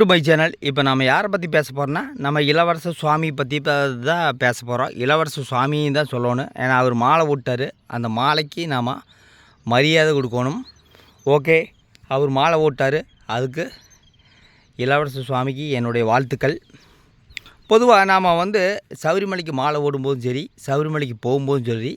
To my channel இப்போ நம்ம யாரை பற்றி பேச போகிறோன்னா நம்ம இளவரச சுவாமி பற்றி தான் பேச போகிறோம் இளவரச சுவாமியும் தான் சொல்லணும். ஏன்னா அவர் மாலை விட்டார் அந்த மாலைக்கு நாம் மரியாதை கொடுக்கணும். ஓகே அவர் மாலை ஓட்டார் அதுக்கு இளவரச சுவாமிக்கு என்னுடைய வாழ்த்துக்கள். பொதுவாக நாம் வந்து சபரிமலைக்கு மாலை ஓடும்போதும் சரி சபரிமலைக்கு போகும்போதும் சரி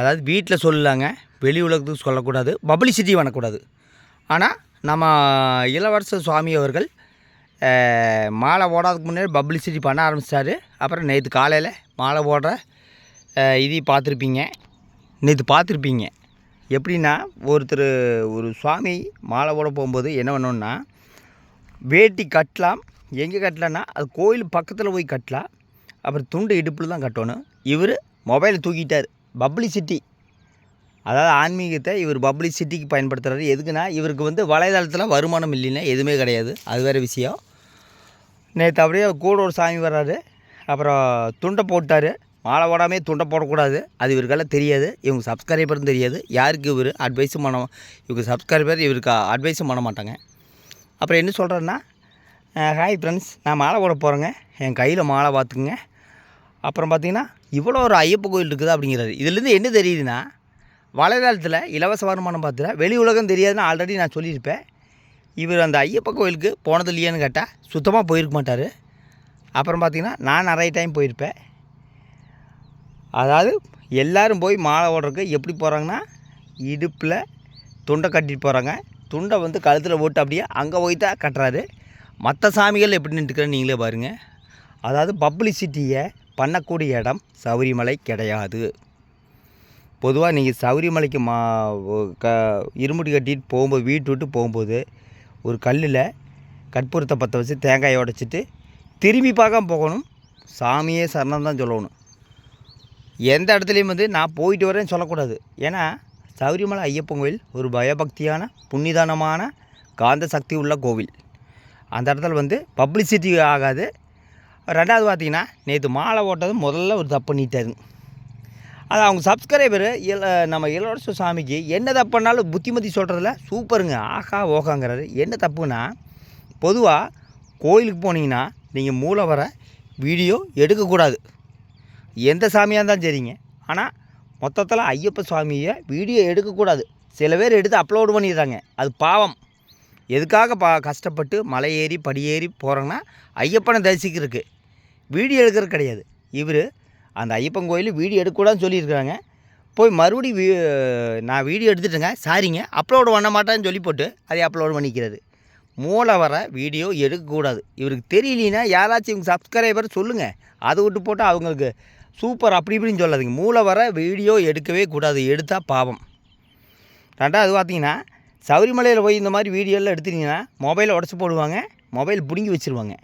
அதாவது வீட்டில் சொல்லலாங்க. வெளி உலகத்துக்கு சொல்லக்கூடாது. பப்ளிசிட்டி பண்ணக்கூடாது. ஆனால் நம்ம இளவரசர் சுவாமி அவர்கள் மாலை போடாதுக்கு முன்னாடி பப்ளிசிட்டி பண்ண ஆரம்பிச்சிட்டாரு அப்புறம் நேற்று காலையில் மாலை போடுற இதையும் பார்த்துருப்பீங்க. நேற்று பார்த்துருப்பீங்க. எப்படின்னா ஒருத்தர் ஒரு சுவாமி மாலை போட போகும்போது என்ன பண்ணோன்னா வேட்டி கட்டலாம். எங்கே கட்டலான்னா அது கோயில் பக்கத்தில் போய் கட்டலாம். அப்புறம் துண்டு இடுப்பில் தான் கட்டணும். இவர் மொபைலை தூக்கிட்டார். பப்ளிசிட்டி. அதாவது ஆன்மீகத்தை இவர் பப்ளிசிட்டிக்கு பயன்படுத்துகிறாரு எதுக்குன்னா இவருக்கு வந்து வலைதளத்தில் வருமானம் இல்லைன்னா எதுவுமே கிடையாது. அது வேறு விஷயம். நேற்று அப்படியே கூட ஒரு சாமி வர்றாரு. அப்புறம் துண்டை போட்டார். மாலை போடாமே துண்டை போடக்கூடாது. அது இவருக்கெல்லாம் தெரியாது. இவங்க சப்ஸ்கிரைபரும் தெரியாது. யாருக்கு இவர்? அட்வைஸும் பண்ண இவங்க சப்ஸ்கிரைபர் இவருக்கு அட்வைஸும் பண்ண மாட்டாங்க. அப்புறம் என்ன சொல்கிறேன்னா ஹாய் ஃப்ரெண்ட்ஸ் நான் மாலை போட போகிறேங்க என் கையில் மாலை பார்த்துக்குங்க. அப்புறம் பார்த்திங்கன்னா இவ்வளோ ஒரு ஐயப்ப கோயில் இருக்குது? அப்படிங்கிறாரு. இதுலேருந்து என்ன தெரியுதுன்னா வலைதளத்தில் இலவச வருமானம் பார்த்துட்டு வெளி உலகம் தெரியாதுன்னு ஆல்ரெடி நான் சொல்லியிருப்பேன். இவர் அந்த ஐயப்ப கோயிலுக்கு போனது இல்லையான்னு கேட்டால் சுத்தமாக போயிருக்க மாட்டார். அப்புறம் பார்த்தீங்கன்னா நான் நிறைய டைம் போயிருப்பேன். அதாவது எல்லோரும் போய் மாலை ஓடுறதுக்கு எப்படி போகிறாங்கன்னா இடுப்பில் துண்டை கட்டிட்டு போகிறாங்க துண்டை வந்து கழுத்தில் போட்டு அப்படியே அங்கே போய் தான் கட்டுறாரு. மற்ற சாமிகள் எப்படி நின்றுக்கிறேன்னு நீங்களே பாருங்கள் அதாவது பப்ளிசிட்டியை பண்ணக்கூடிய இடம் சபரிமலை கிடையாது. பொதுவாக நீங்கள் சபரிமலைக்கு மா க இருமுடி கட்டிட்டு போகும்போது வீட்டு விட்டு போகும்போது ஒரு கல்லில் கற்பூரத்தை பற்ற வச்சு தேங்காயை உடைச்சிட்டு திரும்பி பார்க்காம போகணும். சாமியே சரணம் தான் சொல்லணும். எந்த இடத்துலையும் வந்து நான் போயிட்டு வரேன்னு சொல்லக்கூடாது. ஏன்னா சபரிமலை ஐயப்பன் கோயில் ஒரு பயபக்தியான புண்ணிதானமான காந்த சக்தி உள்ள கோவில். அந்த இடத்துல வந்து பப்ளிசிட்டி ஆகாது. ரெண்டாவது பார்த்திங்கன்னா நேற்று மாலை ஓட்டது முதல்ல ஒரு தப்பு பண்ணிட்டாரு அது அவங்க சப்ஸ்கிரைபரு இல நம்ம இளவரச சாமிக்கு என்ன தப்புனாலும் புத்திமதி சொல்கிறதுல சூப்பருங்க. ஆஹா ஓகாங்கிறாரு என்ன தப்புன்னா பொதுவாக கோயிலுக்கு போனீங்கன்னா நீங்கள் மூளை வர வீடியோ எடுக்கக்கூடாது. எந்த சாமியாக இருந்தாலும் சரிங்க. ஆனால் மொத்தத்தில் ஐயப்ப சுவாமியை வீடியோ எடுக்கக்கூடாது. சில பேர் எடுத்து அப்லோடு பண்ணிடுறாங்க. அது பாவம். எதுக்காக பா கஷ்டப்பட்டு மலை ஏறி படியேறி ஏறி போகிறாங்கன்னா ஐயப்பனை தரிசிக்கிறதுக்கு. வீடியோ எடுக்கிறது கிடையாது. இவர் அந்த ஐயப்பன் கோயில் வீடியோ எடுக்கக்கூடாதுன்னு சொல்லியிருக்கிறாங்க. போய் மறுபடி வீ நான் வீடியோ எடுத்துட்டேங்க சாரிங்க அப்லோடு பண்ண மாட்டேன்னு சொல்லி போட்டு அதை அப்லோடு பண்ணிக்கிறது. மூளை வர வீடியோ எடுக்கக்கூடாது. இவருக்கு தெரியலனா யாராச்சும் இவங்க சப்ஸ்கிரைபர் சொல்லுங்கள் அதை விட்டு போட்டு அவங்களுக்கு சூப்பர் அப்படி இப்படின்னு சொல்லாதீங்க. மூளை வர வீடியோ எடுக்கவே கூடாது. எடுத்தால் பாவம். ரெண்டாவது பார்த்தீங்கன்னா சபரிமலையில் போய் இந்த மாதிரி வீடியோலாம் எடுத்துட்டிங்கன்னா மொபைலை உடச்சி போடுவாங்க மொபைல் பிடுங்கி வச்சுருவாங்க.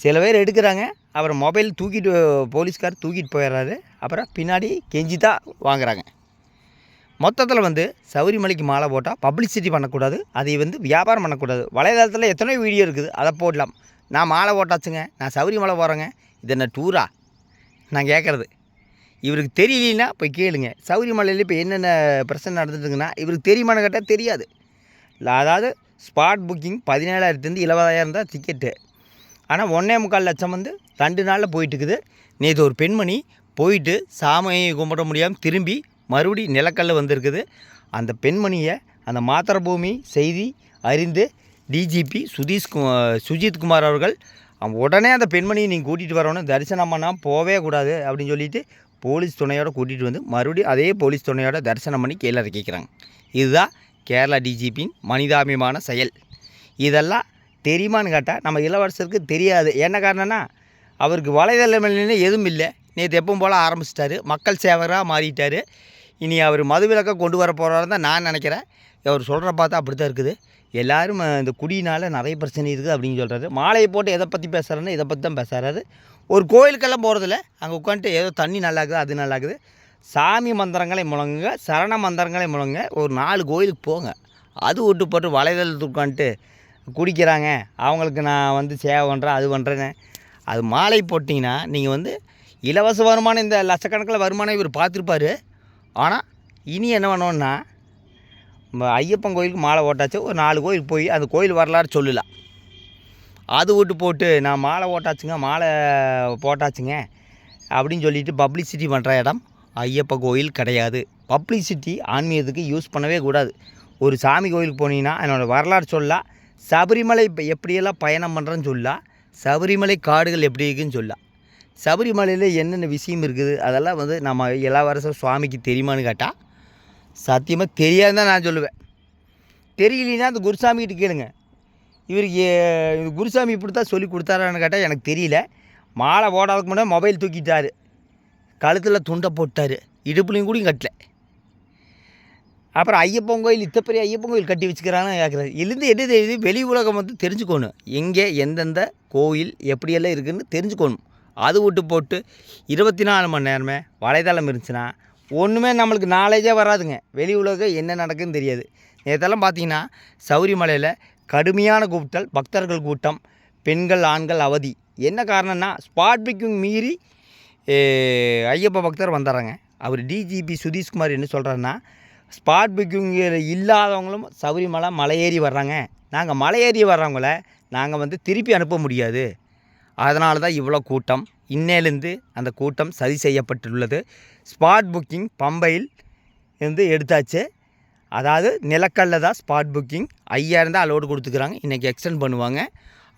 சில பேர் எடுக்கிறாங்க. அப்புறம் மொபைல் தூக்கிட்டு போலீஸ்கார் தூக்கிட்டு போயிடுறாரு. அப்புறம் பின்னாடி கெஞ்சி தான் வாங்குறாங்க. மொத்தத்தில் வந்து சௌரிமலைக்கு மாலை போட்டால் பப்ளிசிட்டி பண்ணக்கூடாது. அதை வந்து வியாபாரம் பண்ணக்கூடாது. வலைதளத்தில் எத்தனையோ வீடியோ இருக்குது. அதை போடலாம். நான் மாலை போட்டாச்சுங்க. நான் சௌரிமலை போகிறேங்க இது என்ன டூரா நான் கேட்குறது. இவருக்கு தெரியலனா போய் கேளுங்க. சௌரிமலையில் இப்போ என்னென்ன பிரச்சனை நடந்துட்டுருக்குன்னா இவருக்கு தெரியுமான்னு கேட்டால் தெரியாது. அதாவது ஸ்பாட் புக்கிங் பதினேழாயிரத்துலேருந்து இருபதாயிரம் தான் டிக்கெட்டு ஆனால் ஒன்றே முக்கால் லட்சம் வந்து ரெண்டு நாளில் போயிட்டுருக்குது. நேற்று ஒரு பெண்மணி போயிட்டு சாமியை கும்பிட முடியாமல் திரும்பி மறுபடி நிலக்கல்ல வந்திருக்குது. அந்த பெண்மணியை அந்த மாத்திரபூமி செய்தி அறிந்து டிஜிபி சுதீஷ் சுஜித் குமார் அவர்கள் உடனே அந்த பெண்மணியை நீங்கள் கூட்டிகிட்டு வரணும் தரிசனம் பண்ணால் போவே கூடாது அப்படின்னு சொல்லிட்டு போலீஸ் துணையோட கூட்டிகிட்டு வந்து மறுபடியும் அதே போலீஸ் துணையோட தரிசனம் பண்ணி கீழே இறக்கிக்கிறாங்க. இதுதான் கேரளா டிஜிபியின் மனிதாபிமான செயல். இதெல்லாம் தெரியுமான்னு கேட்டால் நம்ம இளவரசருக்கு தெரியாது. என்ன காரணம்னா அவருக்கு வலைதளமில்னு எதுவும் இல்லை. நேற்று எப்பவும் போல் ஆரம்பிச்சிட்டாரு. மக்கள் சேவராக மாறிட்டார். இனி அவர் மதுவிலக்கை கொண்டு வர போகிறாரு தான் நான் நினைக்கிறேன். அவர் சொல்கிற பார்த்தா அப்படி தான் இருக்குது. எல்லோரும் இந்த குடியினால் நிறைய பிரச்சனை இருக்குது அப்படின்னு சொல்கிறாரு மாலையை போட்டு எதை பற்றி பேசுகிறாருன்னு இதை பற்றி தான் பேசுகிறாரு ஒரு கோயிலுக்கெல்லாம் போகிறதில்ல அங்கே உட்காந்துட்டு ஏதோ தண்ணி நல்லா இருக்குது அது நல்லா இருக்குது சாமி மந்திரங்களை முழங்குங்க சரண மந்திரங்களை முழங்குங்க. ஒரு நாலு கோயிலுக்கு போங்க. அது விட்டு போட்டு வலைதளத்துக்கு உட்காந்துட்டு குடிக்கிறாங்க. அவங்களுக்கு நான் வந்து சேவை பண்ணுறேன் அது பண்ணுறேன்னு அது மாலை போட்டிங்கன்னா நீங்கள் வந்து இலவச வருமானம் இந்த லட்சக்கணக்கில் வருமானம் இவர் பார்த்துருப்பாரு. ஆனால் இனி என்ன பண்ணோன்னா நம்ம ஐயப்பன் கோயிலுக்கு மாலை ஓட்டாச்சு ஒரு நாலு கோயிலுக்கு போய் அந்த கோயில் வரலாறு சொல்லலாம். அது விட்டு போட்டு நான் மாலை ஓட்டாச்சுங்க மாலை போட்டாச்சுங்க அப்படின்னு சொல்லிட்டு பப்ளிசிட்டி பண்ணுற இடம் ஐயப்ப கோயில் கிடையாது. பப்ளிசிட்டி ஆன்மீகத்துக்கு யூஸ் பண்ணவே கூடாது. ஒரு சாமி கோயிலுக்கு போனீங்கன்னா என்னோடய வரலாறு சொல்லலாம். சபரிமலை இப்போ எப்படியெல்லாம் பயணம் பண்ணுறேன்னு சொல்லலாம் சபரிமலை காடுகள் எப்படி இருக்குன்னு சொல்லலாம் சபரிமலையில் என்னென்ன விஷயம் இருக்குது? அதெல்லாம் வந்து நம்ம இளவரசர் சுவாமிக்கு தெரியுமான்னு கேட்டால் சத்தியமாக தெரியாதுன்னு தான் நான் சொல்லுவேன். தெரியலனா அந்த குருசாமி கிட்ட கேளுங்க. இவருக்கு இது குருசாமி இப்படி தான் சொல்லி கொடுத்தாரான்னு கேட்டால் எனக்கு தெரியல. மாலை போடாததுக்கு முன்னாடி மொபைல் தூக்கிட்டாரு. கழுத்தில் துண்டை போட்டார். இடுப்புலையும் கூட கட்டலை. அப்புறம் ஐயப்பன் கோயில் இத்த பெரிய ஐயப்பன் கோயில் கட்டி வச்சுக்கிறான்னு கேட்குறாரு இருந்து என்ன தெரியுது வெளி உலகம் வந்து தெரிஞ்சுக்கணும். எங்கே எந்தெந்த கோயில் எப்படியெல்லாம் இருக்குதுன்னு தெரிஞ்சுக்கணும். அது விட்டு போட்டு இருபத்தி நாலு மணி நேரமே வலைதளம் இருந்துச்சுன்னா ஒன்றுமே நம்மளுக்கு நாலேஜே வராதுங்க. வெளி உலகம் என்ன நடக்குதுன்னு தெரியாது. நேற்றெல்லாம் பார்த்தீங்கன்னா சௌரிமலையில் கடுமையான கூட்டல் பக்தர்கள் கூட்டம் பெண்கள் ஆண்கள் அவதி. என்ன காரணம்னா ஸ்பாட் பிக்கிங் மீறி ஐயப்ப பக்தர் வந்துடுறாங்க அவர் டிஜிபி சுதீஷ்குமார் என்ன சொல்கிறாருன்னா ஸ்பாட் புக்கிங்கில் இல்லாதவங்களும் சபரிமலை ஏறி வர்றாங்க. நாங்கள் மலை ஏறி வர்றவங்கள நாங்கள் வந்து திருப்பி அனுப்ப முடியாது. அதனால தான் இவ்வளோ கூட்டம். இன்னையிலேருந்து அந்த கூட்டம் சரி செய்யப்பட்டுள்ளது. ஸ்பாட் புக்கிங் பம்பையில் இருந்து எடுத்தாச்சு. அதாவது நிலக்கல்ல தான் ஸ்பாட் புக்கிங் ஐயாயிரம் தான் அலோடு கொடுத்துக்கிறாங்க. இன்றைக்கி எக்ஸ்டெண்ட் பண்ணுவாங்க.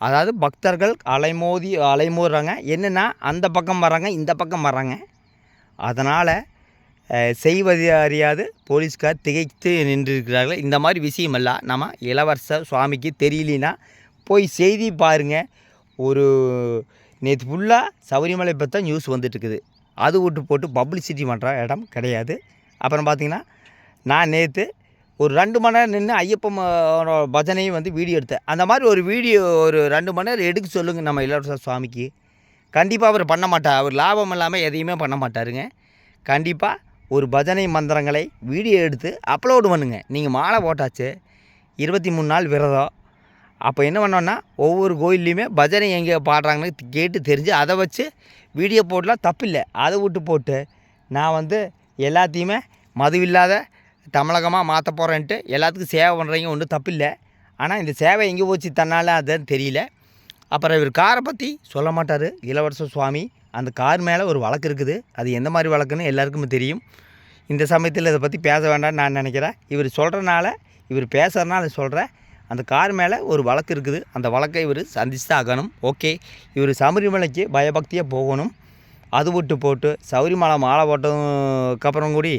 அதாவது பக்தர்கள் அலைமோதி அலைமோதுறாங்க. என்னென்னா அந்த பக்கம் வர்றாங்க இந்த பக்கம் வர்றாங்க. அதனால் செய்வது அறியாது போலீஸ்கார் திகைத்து நின்றிருக்கிறார்கள். இந்த மாதிரி விஷயமெல்லாம் நம்ம இளவரசர் சுவாமிக்கு தெரியலனா போய் செய்தி பாருங்கள் ஒரு நேற்று ஃபுல்லாக சபரிமலை பற்றி தான் நியூஸ் வந்துட்டுருக்குது. அது விட்டு போட்டு பப்ளிசிட்டி பண்ணுற இடம் கிடையாது. அப்புறம் பார்த்திங்கன்னா நான் நேற்று ஒரு ரெண்டு மணி நேரம் நின்று ஐயப்பன் பஜனையும் வந்து வீடியோ எடுத்தேன். அந்த மாதிரி ஒரு வீடியோ ஒரு ரெண்டு மணி நேரம் எடுக்க சொல்லுங்கள் நம்ம இளவரசர் சுவாமிக்கு. கண்டிப்பாக அவர் பண்ண மாட்டார். அவர் லாபம் இல்லாமல் எதையுமே பண்ண மாட்டாருங்க. கண்டிப்பாக ஒரு பஜனை மந்திரங்களை வீடியோ எடுத்து அப்லோடு பண்ணுங்கள் நீங்கள் மாலை போட்டாச்சு இருபத்தி மூணு நாள் விரதம். அப்போ என்ன பண்ணோன்னா ஒவ்வொரு கோயில்லையுமே பஜனை எங்கே பாடுறாங்கன்னு கேட்டு தெரிஞ்சு அதை வச்சு வீடியோ போடலாம். தப்பில்லை. அதை விட்டு போட்டு நான் வந்து எல்லாத்தையுமே மதுவில்லாத தமிழகமாக மாற்ற போகிறேன்ட்டு எல்லாத்துக்கும் சேவை பண்ணுறீங்க ஒன்றும் தப்பில்லை. ஆனால் இந்த சேவை எங்கே போச்சு தன்னால் அதுன்னு தெரியல. அப்புறம் இவர் காரை பற்றி சொல்ல மாட்டார். இளவரசர் சுவாமி அந்த கார் மேலே ஒரு வழக்கு இருக்குது. அது எந்த மாதிரி வழக்குன்னு எல்லாருக்குமே தெரியும். இந்த சமயத்தில் இதை பற்றி பேச வேண்டாம்னு நான் நினைக்கிறேன். இவர் சொல்கிறனால இவர் பேசுகிறனால சொல்கிறேன் அந்த கார் மேலே ஒரு வழக்கு இருக்குது. அந்த வழக்கை இவர் சந்திச்சு தான் ஆகணும் ஓகே. இவர் சபரிமலைக்கு பயபக்தியாக போகணும். அது விட்டு போட்டு சபரிமலை மாலை போட்டதுக்கப்புறம் கூடி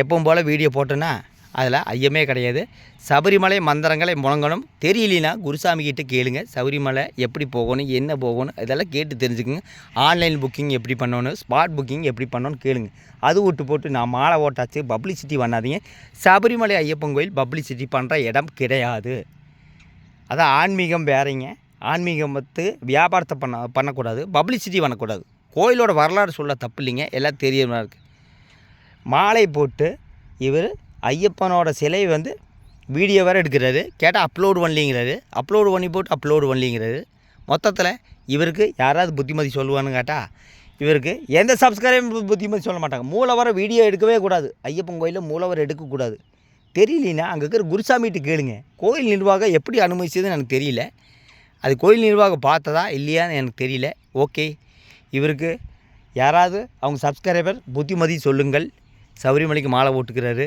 எப்பவும் போல் வீடியோ போட்டேன்னா அதில் ஐயமே கிடையாது. சபரிமலை மந்திரங்களை முழங்கணும். தெரியலனா குருசாமி கிட்டே கேளுங்க. சபரிமலை எப்படி போகணும் என்ன போகணும் இதெல்லாம் கேட்டு தெரிஞ்சுக்குங்க. ஆன்லைன் புக்கிங் எப்படி பண்ணணும் ஸ்பாட் புக்கிங் எப்படி பண்ணணும்னு கேளுங்க. அது விட்டு போட்டு நான் மாலை ஓட்டாச்சு பப்ளிசிட்டி பண்ணாதீங்க. சபரிமலை ஐயப்பன் கோயில் பப்ளிசிட்டி பண்ணுற இடம் கிடையாது. அதான் ஆன்மீகம் வேறங்க. ஆன்மீகம் வந்து வியாபாரத்தை பண்ண பண்ணக்கூடாது பப்ளிசிட்டி பண்ணக்கூடாது. கோயிலோட வரலாறு சொல்ல தப்பு இல்லைங்க. எல்லாம் தெரியணும் இருக்குது மாலை போட்டு இவர் ஐயப்பனோட சிலை வந்து வீடியோ வேறு எடுக்கிறாரு. கேட்டால் அப்லோடு பண்ணலிங்கிறாரு. அப்லோடு பண்ணி போட்டு அப்லோடு பண்ணலிங்கிறாரு. மொத்தத்தில் இவருக்கு யாராவது புத்திமதி சொல்லுவான்னு கேட்டால் இவருக்கு எந்த சப்ஸ்கிரைபர் புத்திமதி சொல்ல மாட்டாங்க. மூலவரம் வீடியோ எடுக்கவே கூடாது. ஐயப்பன் கோயிலில் மூலவர் எடுக்கக்கூடாது தெரியலனா அங்கே இருக்கிற குருசாமிகிட்ட கேளுங்க. கோயில் நிர்வாகம் எப்படி அனுமதிச்சதுன்னு எனக்கு தெரியல. அது கோயில் நிர்வாகம் பார்த்ததா இல்லையான்னு எனக்கு தெரியல. ஓகே இவருக்கு யாராவது அவங்க சப்ஸ்கிரைபர் புத்திமதி சொல்லுங்கள். சபரிமலைக்கு மாலை ஓட்டுக்கிறாரு